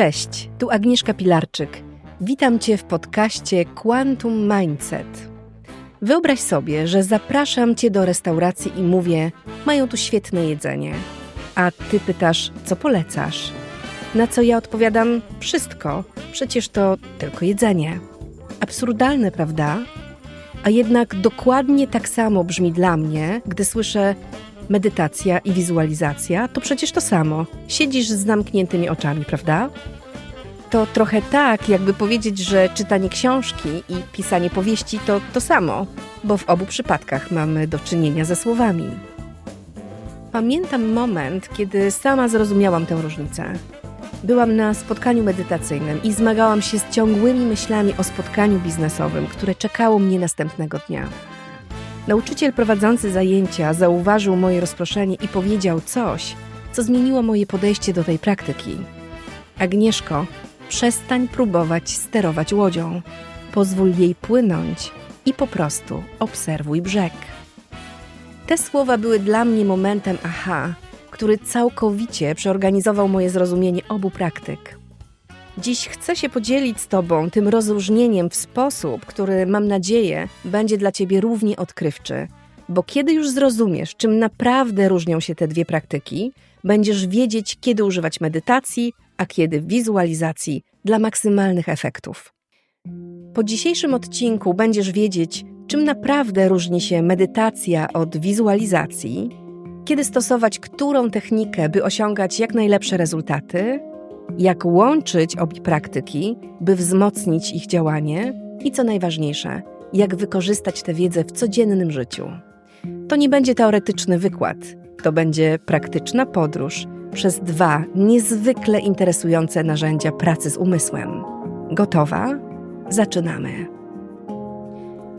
Cześć, tu Agnieszka Pilarczyk. Witam Cię w podcaście Quantum Mindset. Wyobraź sobie, że zapraszam Cię do restauracji i mówię: Mają tu świetne jedzenie. A Ty pytasz, co polecasz? Na co ja odpowiadam: Wszystko, przecież to tylko jedzenie. Absurdalne, prawda? A jednak dokładnie tak samo brzmi dla mnie, gdy słyszę medytacja i wizualizacja, to przecież to samo. Siedzisz z zamkniętymi oczami, prawda? To trochę tak, jakby powiedzieć, że czytanie książki i pisanie powieści to to samo, bo w obu przypadkach mamy do czynienia ze słowami. Pamiętam moment, kiedy sama zrozumiałam tę różnicę. Byłam na spotkaniu medytacyjnym i zmagałam się z ciągłymi myślami o spotkaniu biznesowym, które czekało mnie następnego dnia. Nauczyciel prowadzący zajęcia zauważył moje rozproszenie i powiedział coś, co zmieniło moje podejście do tej praktyki. Agnieszko, przestań próbować sterować łodzią. Pozwól jej płynąć i po prostu obserwuj brzeg. Te słowa były dla mnie momentem aha, który całkowicie przeorganizował moje zrozumienie obu praktyk. Dziś chcę się podzielić z Tobą tym rozróżnieniem w sposób, który mam nadzieję będzie dla Ciebie równie odkrywczy, bo kiedy już zrozumiesz, czym naprawdę różnią się te dwie praktyki, będziesz wiedzieć, kiedy używać medytacji, a kiedy wizualizacji dla maksymalnych efektów. Po dzisiejszym odcinku będziesz wiedzieć, czym naprawdę różni się medytacja od wizualizacji, kiedy stosować którą technikę, by osiągać jak najlepsze rezultaty, jak łączyć obie praktyki, by wzmocnić ich działanie i co najważniejsze, jak wykorzystać tę wiedzę w codziennym życiu. To nie będzie teoretyczny wykład, to będzie praktyczna podróż przez dwa niezwykle interesujące narzędzia pracy z umysłem. Gotowa? Zaczynamy.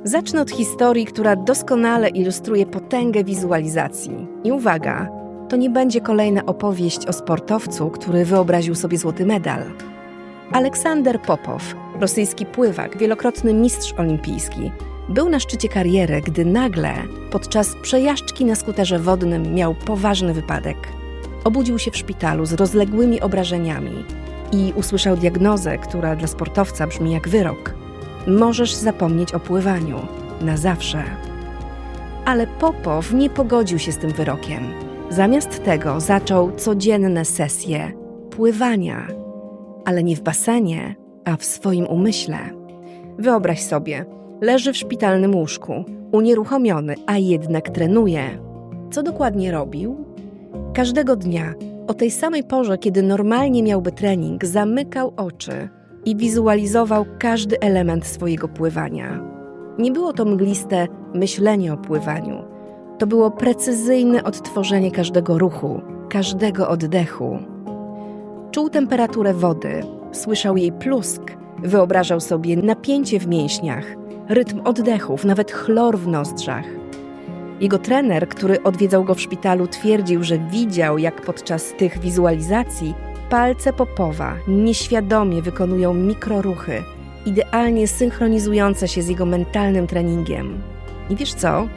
Zacznę od historii, która doskonale ilustruje potęgę wizualizacji. I uwaga, to nie będzie kolejna opowieść o sportowcu, który wyobraził sobie złoty medal. Aleksander Popow, rosyjski pływak, wielokrotny mistrz olimpijski, był na szczycie kariery, gdy nagle, podczas przejażdżki na skuterze wodnym, miał poważny wypadek. Obudził się w szpitalu z rozległymi obrażeniami i usłyszał diagnozę, która dla sportowca brzmi jak wyrok. Możesz zapomnieć o pływaniu na zawsze. Ale Popow nie pogodził się z tym wyrokiem. Zamiast tego zaczął codzienne sesje pływania, ale nie w basenie, a w swoim umyśle. Wyobraź sobie, leży w szpitalnym łóżku, unieruchomiony, a jednak trenuje. Co dokładnie robił? Każdego dnia, o tej samej porze, kiedy normalnie miałby trening, zamykał oczy i wizualizował każdy element swojego pływania. Nie było to mgliste myślenie o pływaniu. To było precyzyjne odtworzenie każdego ruchu, każdego oddechu. Czuł temperaturę wody, słyszał jej plusk, wyobrażał sobie napięcie w mięśniach, rytm oddechów, nawet chlor w nozdrzach. Jego trener, który odwiedzał go w szpitalu, twierdził, że widział, jak podczas tych wizualizacji palce Popowa nieświadomie wykonują mikroruchy, idealnie synchronizujące się z jego mentalnym treningiem. I wiesz co?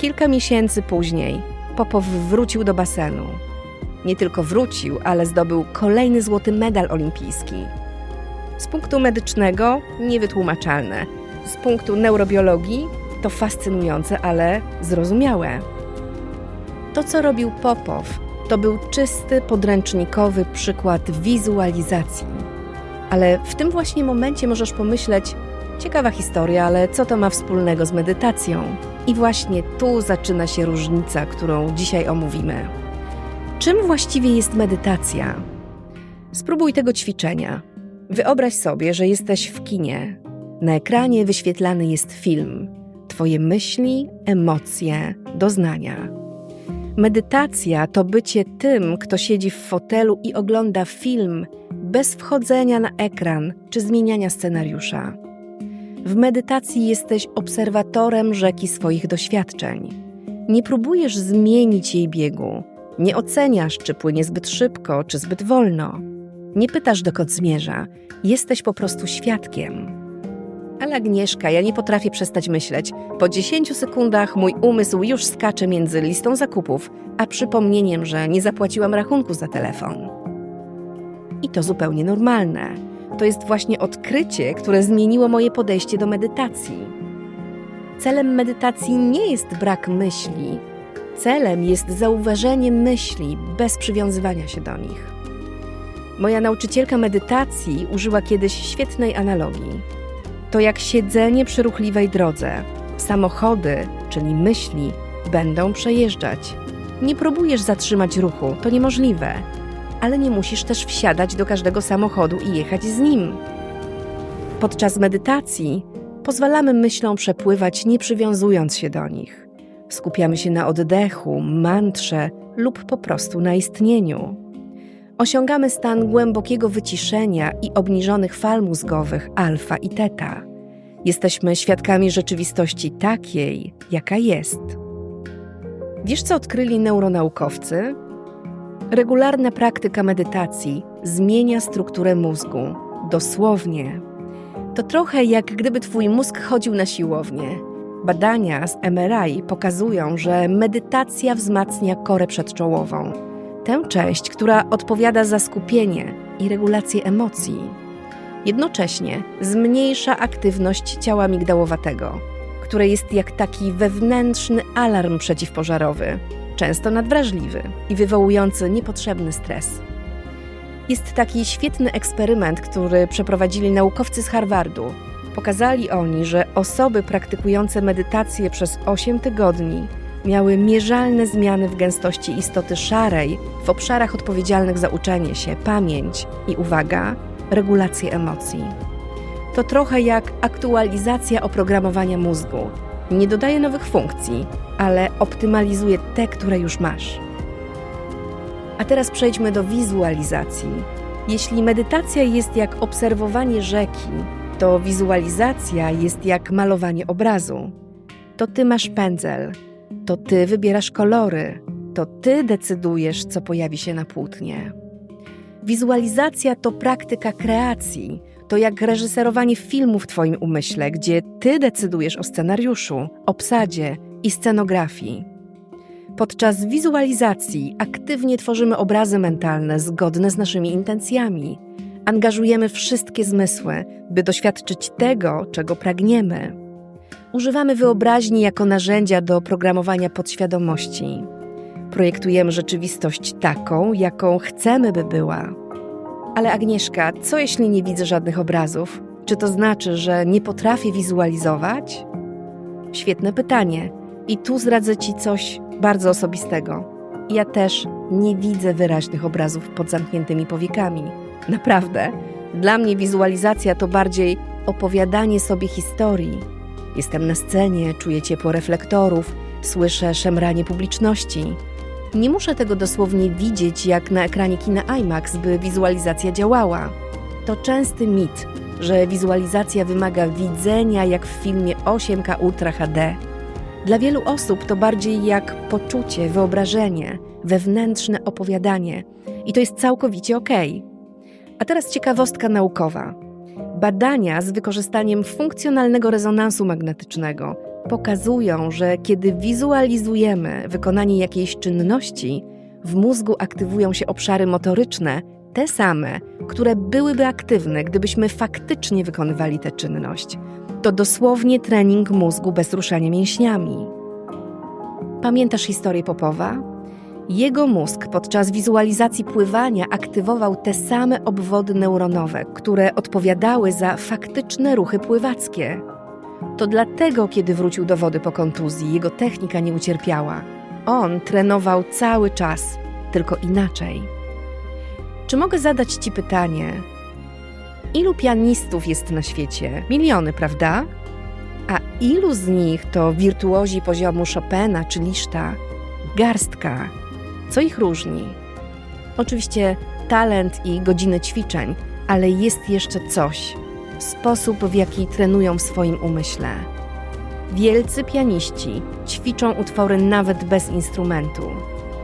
Kilka miesięcy później Popow wrócił do basenu. Nie tylko wrócił, ale zdobył kolejny złoty medal olimpijski. Z punktu medycznego niewytłumaczalne, z punktu neurobiologii to fascynujące, ale zrozumiałe. To, co robił Popow, to był czysty, podręcznikowy przykład wizualizacji. Ale w tym właśnie momencie możesz pomyśleć, ciekawa historia, ale co to ma wspólnego z medytacją? I właśnie tu zaczyna się różnica, którą dzisiaj omówimy. Czym właściwie jest medytacja? Spróbuj tego ćwiczenia. Wyobraź sobie, że jesteś w kinie. Na ekranie wyświetlany jest film, Twoje myśli, emocje, doznania. Medytacja to bycie tym, kto siedzi w fotelu i ogląda film bez wchodzenia na ekran czy zmieniania scenariusza. W medytacji jesteś obserwatorem rzeki swoich doświadczeń. Nie próbujesz zmienić jej biegu, nie oceniasz, czy płynie zbyt szybko, czy zbyt wolno. Nie pytasz, dokąd zmierza, jesteś po prostu świadkiem. Ale Agnieszka, ja nie potrafię przestać myśleć. Po 10 sekundach mój umysł już skacze między listą zakupów, a przypomnieniem, że nie zapłaciłam rachunku za telefon. I to zupełnie normalne. To jest właśnie odkrycie, które zmieniło moje podejście do medytacji. Celem medytacji nie jest brak myśli, celem jest zauważenie myśli bez przywiązywania się do nich. Moja nauczycielka medytacji użyła kiedyś świetnej analogii. To jak siedzenie przy ruchliwej drodze. Samochody, czyli myśli, będą przejeżdżać. Nie próbujesz zatrzymać ruchu, to niemożliwe, ale nie musisz też wsiadać do każdego samochodu i jechać z nim. Podczas medytacji pozwalamy myślom przepływać, nie przywiązując się do nich. Skupiamy się na oddechu, mantrze lub po prostu na istnieniu. Osiągamy stan głębokiego wyciszenia i obniżonych fal mózgowych alfa i teta. Jesteśmy świadkami rzeczywistości takiej, jaka jest. Wiesz, co odkryli neuronaukowcy? Regularna praktyka medytacji zmienia strukturę mózgu. Dosłownie. To trochę jak gdyby twój mózg chodził na siłownię. Badania z MRI pokazują, że medytacja wzmacnia korę przedczołową, tę część, która odpowiada za skupienie i regulację emocji. Jednocześnie zmniejsza aktywność ciała migdałowatego, które jest jak taki wewnętrzny alarm przeciwpożarowy, często nadwrażliwy i wywołujący niepotrzebny stres. Jest taki świetny eksperyment, który przeprowadzili naukowcy z Harvardu. Pokazali oni, że osoby praktykujące medytację przez 8 tygodni miały mierzalne zmiany w gęstości istoty szarej w obszarach odpowiedzialnych za uczenie się, pamięć i uwaga, regulację emocji. To trochę jak aktualizacja oprogramowania mózgu. Nie dodaje nowych funkcji, ale optymalizuje te, które już masz. A teraz przejdźmy do wizualizacji. Jeśli medytacja jest jak obserwowanie rzeki, to wizualizacja jest jak malowanie obrazu. To ty masz pędzel, to ty wybierasz kolory, to ty decydujesz, co pojawi się na płótnie. Wizualizacja to praktyka kreacji, to jak reżyserowanie filmu w Twoim umyśle, gdzie Ty decydujesz o scenariuszu, obsadzie i scenografii. Podczas wizualizacji aktywnie tworzymy obrazy mentalne zgodne z naszymi intencjami. Angażujemy wszystkie zmysły, by doświadczyć tego, czego pragniemy. Używamy wyobraźni jako narzędzia do programowania podświadomości. Projektujemy rzeczywistość taką, jaką chcemy, by była. Ale Agnieszka, co jeśli nie widzę żadnych obrazów? Czy to znaczy, że nie potrafię wizualizować? Świetne pytanie. I tu zdradzę Ci coś bardzo osobistego. Ja też nie widzę wyraźnych obrazów pod zamkniętymi powiekami. Naprawdę. Dla mnie wizualizacja to bardziej opowiadanie sobie historii. Jestem na scenie, czuję ciepło reflektorów, słyszę szemranie publiczności. Nie muszę tego dosłownie widzieć jak na ekranie kina IMAX, by wizualizacja działała. To częsty mit, że wizualizacja wymaga widzenia jak w filmie 8K Ultra HD. Dla wielu osób to bardziej jak poczucie, wyobrażenie, wewnętrzne opowiadanie i to jest całkowicie ok. A teraz ciekawostka naukowa. Badania z wykorzystaniem funkcjonalnego rezonansu magnetycznego pokazują, że kiedy wizualizujemy wykonanie jakiejś czynności, w mózgu aktywują się obszary motoryczne, te same, które byłyby aktywne, gdybyśmy faktycznie wykonywali tę czynność. To dosłownie trening mózgu bez ruszania mięśniami. Pamiętasz historię Popowa? Jego mózg podczas wizualizacji pływania aktywował te same obwody neuronowe, które odpowiadały za faktyczne ruchy pływackie. To dlatego, kiedy wrócił do wody po kontuzji, jego technika nie ucierpiała. On trenował cały czas, tylko inaczej. Czy mogę zadać Ci pytanie? Ilu pianistów jest na świecie? Miliony, prawda? A ilu z nich to wirtuozi poziomu Chopina czy Liszta? Garstka. Co ich różni? Oczywiście talent i godziny ćwiczeń, ale jest jeszcze coś sposób, w jaki trenują w swoim umyśle. Wielcy pianiści ćwiczą utwory nawet bez instrumentu.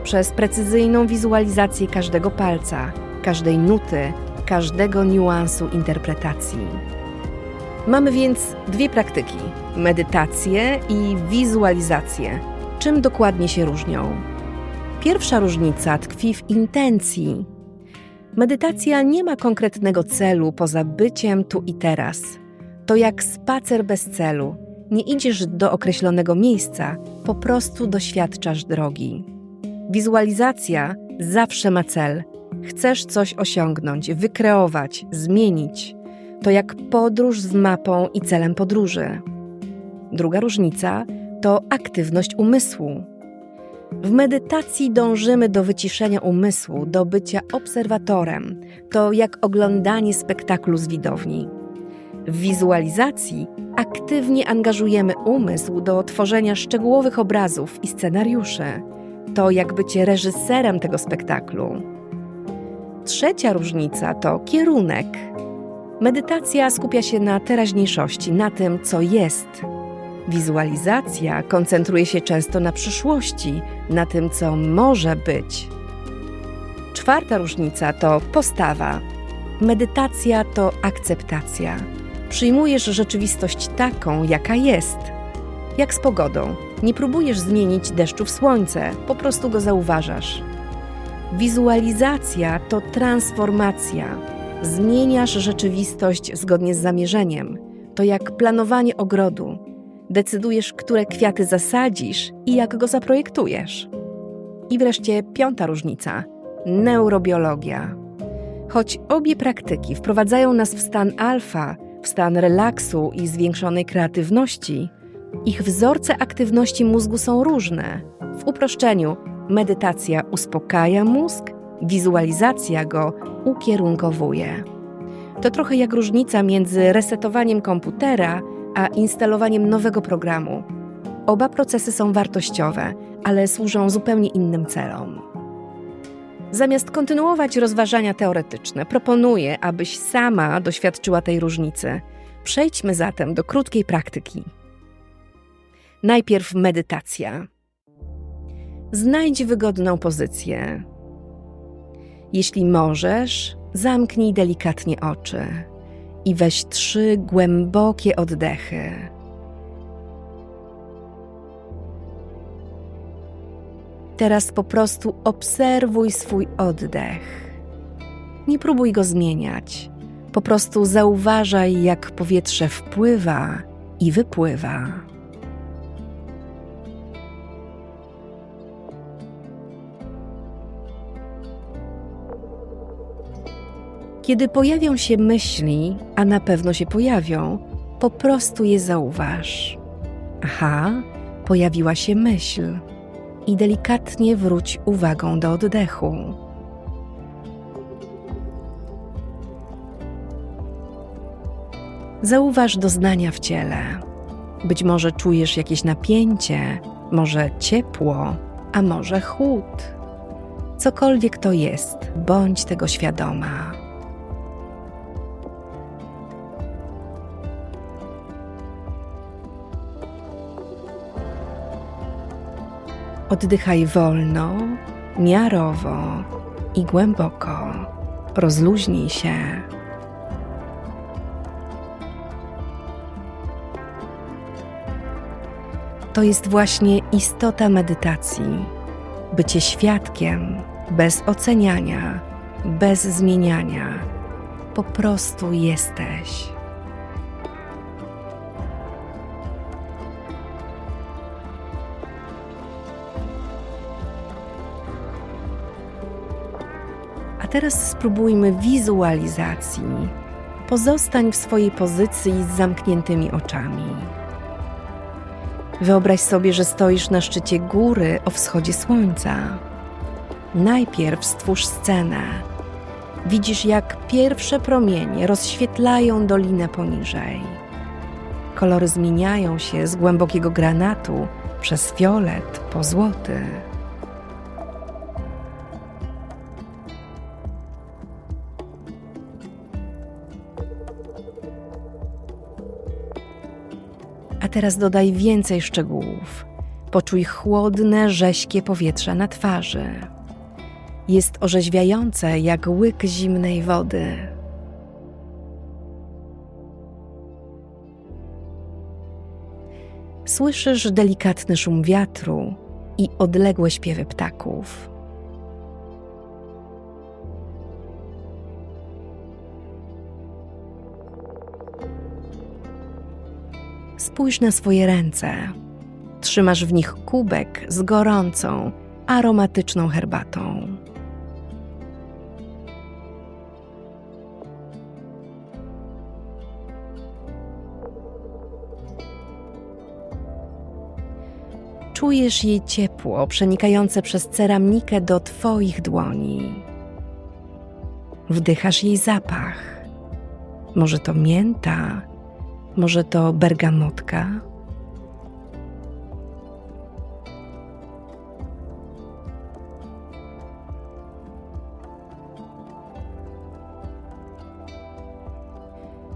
Przez precyzyjną wizualizację każdego palca, każdej nuty, każdego niuansu interpretacji. Mamy więc dwie praktyki: medytację i wizualizację. Czym dokładnie się różnią? Pierwsza różnica tkwi w intencji. Medytacja nie ma konkretnego celu poza byciem tu i teraz. To jak spacer bez celu. Nie idziesz do określonego miejsca, po prostu doświadczasz drogi. Wizualizacja zawsze ma cel. Chcesz coś osiągnąć, wykreować, zmienić. To jak podróż z mapą i celem podróży. Druga różnica to aktywność umysłu. W medytacji dążymy do wyciszenia umysłu, do bycia obserwatorem. To jak oglądanie spektaklu z widowni. W wizualizacji aktywnie angażujemy umysł do tworzenia szczegółowych obrazów i scenariuszy. To jak bycie reżyserem tego spektaklu. Trzecia różnica to kierunek. Medytacja skupia się na teraźniejszości, na tym, co jest. Wizualizacja koncentruje się często na przyszłości, na tym, co może być. Czwarta różnica to postawa. Medytacja to akceptacja. Przyjmujesz rzeczywistość taką, jaka jest. Jak z pogodą. Nie próbujesz zmienić deszczu w słońce, po prostu go zauważasz. Wizualizacja to transformacja. Zmieniasz rzeczywistość zgodnie z zamierzeniem. To jak planowanie ogrodu. Decydujesz, które kwiaty zasadzisz i jak go zaprojektujesz. I wreszcie piąta różnica neurobiologia. Choć obie praktyki wprowadzają nas w stan alfa, w stan relaksu i zwiększonej kreatywności, ich wzorce aktywności mózgu są różne. W uproszczeniu, medytacja uspokaja mózg, wizualizacja go ukierunkowuje. To trochę jak różnica między resetowaniem komputera a instalowaniem nowego programu. Oba procesy są wartościowe, ale służą zupełnie innym celom. Zamiast kontynuować rozważania teoretyczne, proponuję, abyś sama doświadczyła tej różnicy. Przejdźmy zatem do krótkiej praktyki. Najpierw medytacja. Znajdź wygodną pozycję. Jeśli możesz, zamknij delikatnie oczy i weź trzy głębokie oddechy. Teraz po prostu obserwuj swój oddech. Nie próbuj go zmieniać. Po prostu zauważaj, jak powietrze wpływa i wypływa. Kiedy pojawią się myśli, a na pewno się pojawią, po prostu je zauważ. Aha, pojawiła się myśl i delikatnie wróć uwagą do oddechu. Zauważ doznania w ciele. Być może czujesz jakieś napięcie, może ciepło, a może chłód. Cokolwiek to jest, bądź tego świadoma. Oddychaj wolno, miarowo i głęboko. Rozluźnij się. To jest właśnie istota medytacji bycie świadkiem bez oceniania, bez zmieniania. Po prostu jesteś. Teraz spróbujmy wizualizacji. Pozostań w swojej pozycji z zamkniętymi oczami. Wyobraź sobie, że stoisz na szczycie góry o wschodzie słońca. Najpierw stwórz scenę. Widzisz, jak pierwsze promienie rozświetlają dolinę poniżej. Kolory zmieniają się z głębokiego granatu przez fiolet po złoty. Teraz dodaj więcej szczegółów. Poczuj chłodne, rześkie powietrze na twarzy. Jest orzeźwiające jak łyk zimnej wody. Słyszysz delikatny szum wiatru i odległe śpiewy ptaków. Spójrz na swoje ręce. Trzymasz w nich kubek z gorącą, aromatyczną herbatą. Czujesz jej ciepło przenikające przez ceramikę do Twoich dłoni. Wdychasz jej zapach. Może to mięta, może to bergamotka.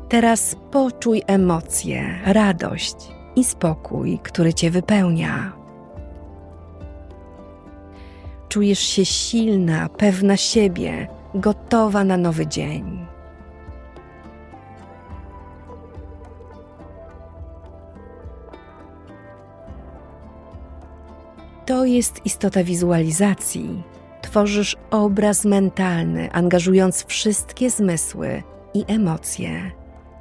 Teraz poczuj emocje, radość i spokój, który cię wypełnia. Czujesz się silna, pewna siebie, gotowa na nowy dzień. To jest istota wizualizacji. Tworzysz obraz mentalny, angażując wszystkie zmysły i emocje.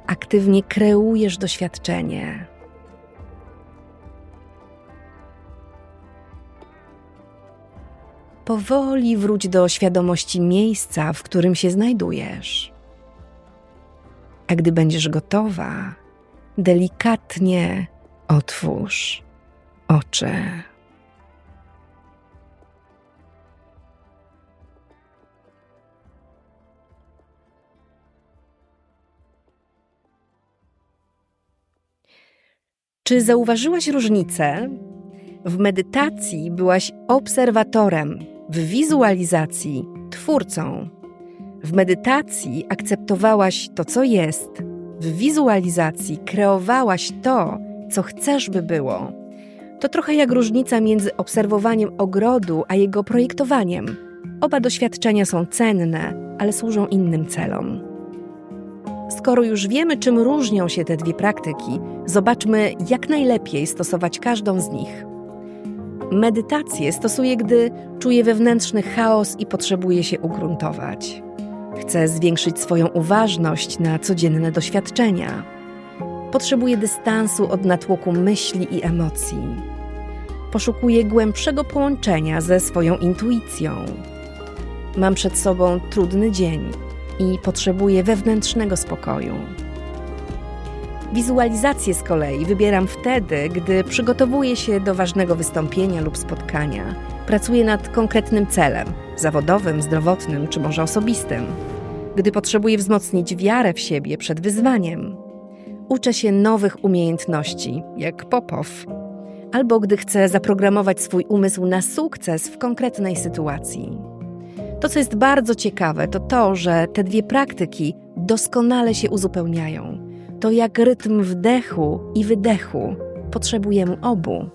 Aktywnie kreujesz doświadczenie. Powoli wróć do świadomości miejsca, w którym się znajdujesz. A gdy będziesz gotowa, delikatnie otwórz oczy. Czy zauważyłaś różnicę? W medytacji byłaś obserwatorem, w wizualizacji twórcą. W medytacji akceptowałaś to, co jest, w wizualizacji kreowałaś to, co chcesz, by było. To trochę jak różnica między obserwowaniem ogrodu a jego projektowaniem. Oba doświadczenia są cenne, ale służą innym celom. Skoro już wiemy, czym różnią się te dwie praktyki, zobaczmy, jak najlepiej stosować każdą z nich. Medytację stosuję, gdy czuję wewnętrzny chaos i potrzebuję się ugruntować. Chcę zwiększyć swoją uważność na codzienne doświadczenia. Potrzebuję dystansu od natłoku myśli i emocji. Poszukuję głębszego połączenia ze swoją intuicją. Mam przed sobą trudny dzień i potrzebuję wewnętrznego spokoju. Wizualizację z kolei wybieram wtedy, gdy przygotowuję się do ważnego wystąpienia lub spotkania. Pracuję nad konkretnym celem zawodowym, zdrowotnym czy może osobistym. Gdy potrzebuję wzmocnić wiarę w siebie przed wyzwaniem. Uczę się nowych umiejętności, jak Popow, albo gdy chcę zaprogramować swój umysł na sukces w konkretnej sytuacji. To, co jest bardzo ciekawe, to to, że te dwie praktyki doskonale się uzupełniają. To jak rytm wdechu i wydechu. Potrzebujemy obu.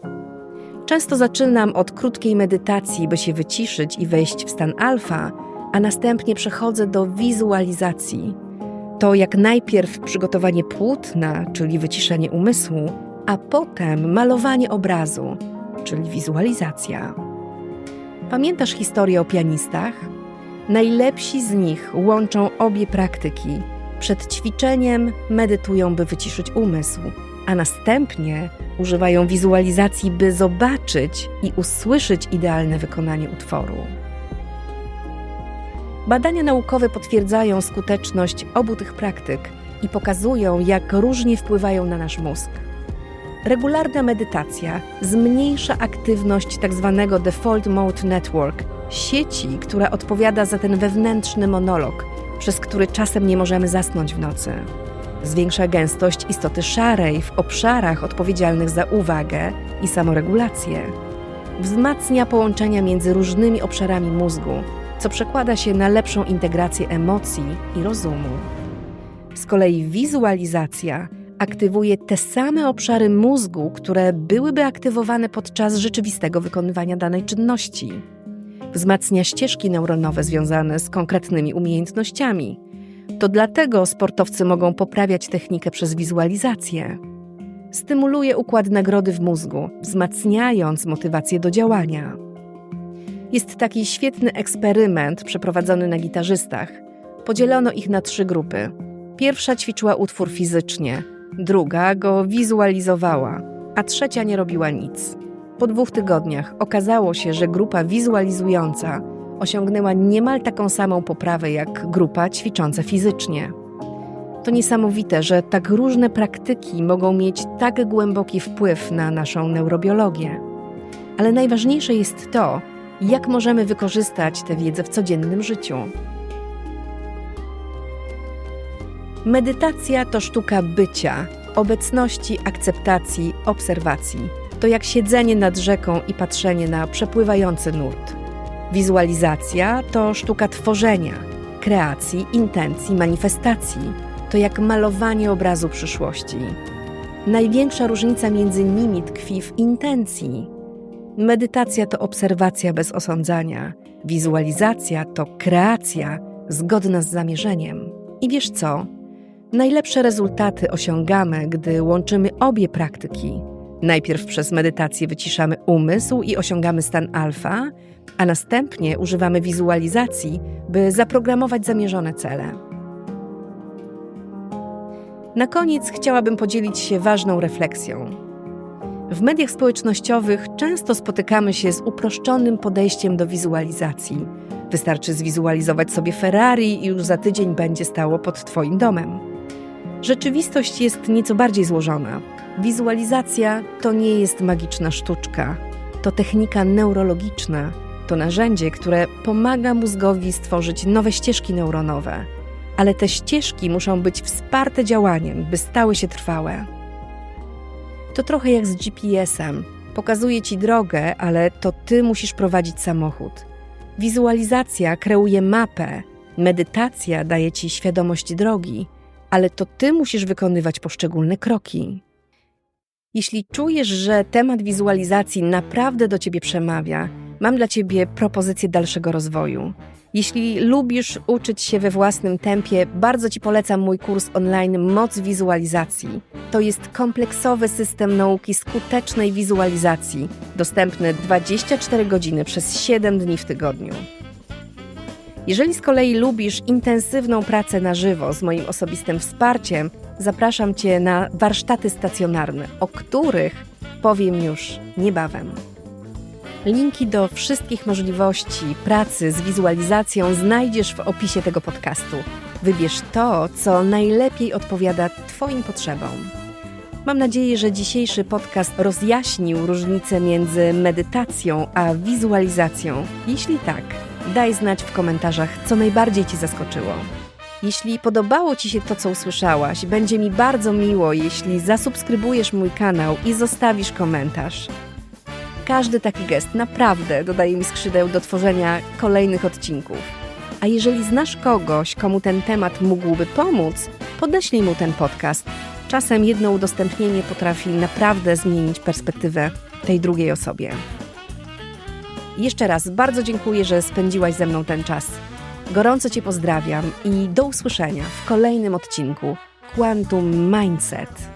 Często zaczynam od krótkiej medytacji, by się wyciszyć i wejść w stan alfa, a następnie przechodzę do wizualizacji. To jak najpierw przygotowanie płótna, czyli wyciszenie umysłu, a potem malowanie obrazu, czyli wizualizacja. Pamiętasz historię o pianistach? Najlepsi z nich łączą obie praktyki. Przed ćwiczeniem medytują, by wyciszyć umysł, a następnie używają wizualizacji, by zobaczyć i usłyszeć idealne wykonanie utworu. Badania naukowe potwierdzają skuteczność obu tych praktyk i pokazują, jak różnie wpływają na nasz mózg. Regularna medytacja zmniejsza aktywność tzw. Tak Default Mode Network, sieci, która odpowiada za ten wewnętrzny monolog, przez który czasem nie możemy zasnąć w nocy. Zwiększa gęstość istoty szarej w obszarach odpowiedzialnych za uwagę i samoregulację. Wzmacnia połączenia między różnymi obszarami mózgu, co przekłada się na lepszą integrację emocji i rozumu. Z kolei wizualizacja aktywuje te same obszary mózgu, które byłyby aktywowane podczas rzeczywistego wykonywania danej czynności. Wzmacnia ścieżki neuronowe związane z konkretnymi umiejętnościami. To dlatego sportowcy mogą poprawiać technikę przez wizualizację. Stymuluje układ nagrody w mózgu, wzmacniając motywację do działania. Jest taki świetny eksperyment przeprowadzony na gitarzystach. Podzielono ich na trzy grupy. Pierwsza ćwiczyła utwór fizycznie, druga go wizualizowała, a trzecia nie robiła nic. Po dwóch tygodniach okazało się, że grupa wizualizująca osiągnęła niemal taką samą poprawę jak grupa ćwicząca fizycznie. To niesamowite, że tak różne praktyki mogą mieć tak głęboki wpływ na naszą neurobiologię. Ale najważniejsze jest to, jak możemy wykorzystać tę wiedzę w codziennym życiu. Medytacja to sztuka bycia, obecności, akceptacji, obserwacji. To jak siedzenie nad rzeką i patrzenie na przepływający nurt. Wizualizacja to sztuka tworzenia, kreacji, intencji, manifestacji. To jak malowanie obrazu przyszłości. Największa różnica między nimi tkwi w intencji. Medytacja to obserwacja bez osądzania, wizualizacja to kreacja zgodna z zamierzeniem. I wiesz co? Najlepsze rezultaty osiągamy, gdy łączymy obie praktyki. Najpierw przez medytację wyciszamy umysł i osiągamy stan alfa, a następnie używamy wizualizacji, by zaprogramować zamierzone cele. Na koniec chciałabym podzielić się ważną refleksją. W mediach społecznościowych często spotykamy się z uproszczonym podejściem do wizualizacji. Wystarczy zwizualizować sobie Ferrari i już za tydzień będzie stało pod Twoim domem. Rzeczywistość jest nieco bardziej złożona. Wizualizacja to nie jest magiczna sztuczka, to technika neurologiczna, to narzędzie, które pomaga mózgowi stworzyć nowe ścieżki neuronowe. Ale te ścieżki muszą być wsparte działaniem, by stały się trwałe. To trochę jak z GPS-em. Pokazuje ci drogę, ale to ty musisz prowadzić samochód. Wizualizacja kreuje mapę, medytacja daje ci świadomość drogi, ale to ty musisz wykonywać poszczególne kroki. Jeśli czujesz, że temat wizualizacji naprawdę do ciebie przemawia, mam dla ciebie propozycję dalszego rozwoju. Jeśli lubisz uczyć się we własnym tempie, bardzo Ci polecam mój kurs online Moc Wizualizacji. To jest kompleksowy system nauki skutecznej wizualizacji, dostępny 24 godziny przez 7 dni w tygodniu. Jeżeli z kolei lubisz intensywną pracę na żywo z moim osobistym wsparciem, zapraszam Cię na warsztaty stacjonarne, o których powiem już niebawem. Linki do wszystkich możliwości pracy z wizualizacją znajdziesz w opisie tego podcastu. Wybierz to, co najlepiej odpowiada Twoim potrzebom. Mam nadzieję, że dzisiejszy podcast rozjaśnił różnicę między medytacją a wizualizacją. Jeśli tak, daj znać w komentarzach, co najbardziej Ci zaskoczyło. Jeśli podobało Ci się to, co usłyszałaś, będzie mi bardzo miło, jeśli zasubskrybujesz mój kanał i zostawisz komentarz. Każdy taki gest naprawdę dodaje mi skrzydeł do tworzenia kolejnych odcinków. A jeżeli znasz kogoś, komu ten temat mógłby pomóc, podeślij mu ten podcast. Czasem jedno udostępnienie potrafi naprawdę zmienić perspektywę tej drugiej osobie. Jeszcze raz bardzo dziękuję, że spędziłaś ze mną ten czas. Gorąco Cię pozdrawiam i do usłyszenia w kolejnym odcinku Quantum Mindset.